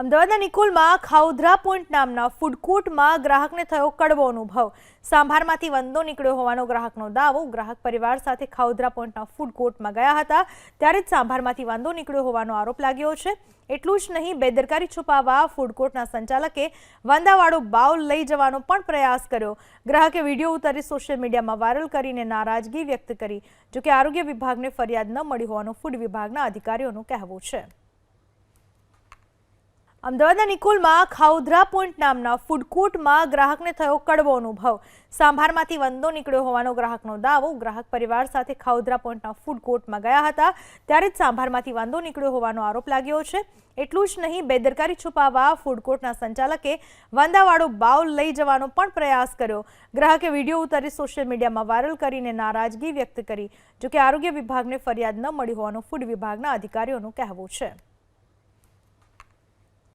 અમદાવાદના નિકોલમાં ખાઉધરા પોઈન્ટ નામના ફૂડ કોર્ટમાં ગ્રાહકને થયો કડવો અનુભવ. સાંભારમાંથી વંદો નીકળ્યો હોવાનો ગ્રાહકનો દાવો. ગ્રાહક પરિવાર સાથે ખાઉધરા પોઈન્ટના ફૂડ કોર્ટમાં ગયા હતા. ત્યારે જ સાંભારમાંથી વાંદો નીકળ્યો હોવાનો આરોપ લાગ્યો છે. એટલું જ નહીં, બેદરકારી છુપાવવા ફૂડ કોર્ટના સંચાલકે વાંદાવાળો બાઉલ લઈ જવાનો પણ પ્રયાસ કર્યો. ગ્રાહકે વીડિયો ઉતારી સોશિયલ મીડિયામાં વાયરલ કરીને નારાજગી વ્યક્ત કરી, જોકે આરોગ્ય વિભાગને ફરિયાદ ન મળી હોવાનું ફૂડ વિભાગના અધિકારીઓનું કહેવું છે. અમદાવાદના નિકોલમાં ખાઉધરા પોઈન્ટ નામના ફૂડ કોર્ટમાં ગ્રાહકને થયો કડવો અનુભવ. સાંભારમાંથી વંદો નીકળ્યો હોવાનો ગ્રાહકનો દાવો. ગ્રાહક પરિવાર સાથે ખાઉધરા પોઈન્ટના ફૂડ કોર્ટમાં ગયા હતા. ત્યારે જ સાંભારમાંથી વાંદો નીકળ્યો હોવાનો આરોપ લાગ્યો છે. એટલું જ નહીં, બેદરકારી છુપાવવા ફૂડ કોર્ટના સંચાલકે વાંદાવાળો બાઉલ લઈ જવાનો પણ પ્રયાસ કર્યો. ગ્રાહકે વીડિયો ઉતારી સોશિયલ મીડિયામાં વાયરલ કરીને નારાજગી વ્યક્ત કરી. જોકે આરોગ્ય વિભાગને ફરિયાદ ન મળી હોવાનું ફૂડ વિભાગના અધિકારીઓનું કહેવું છે.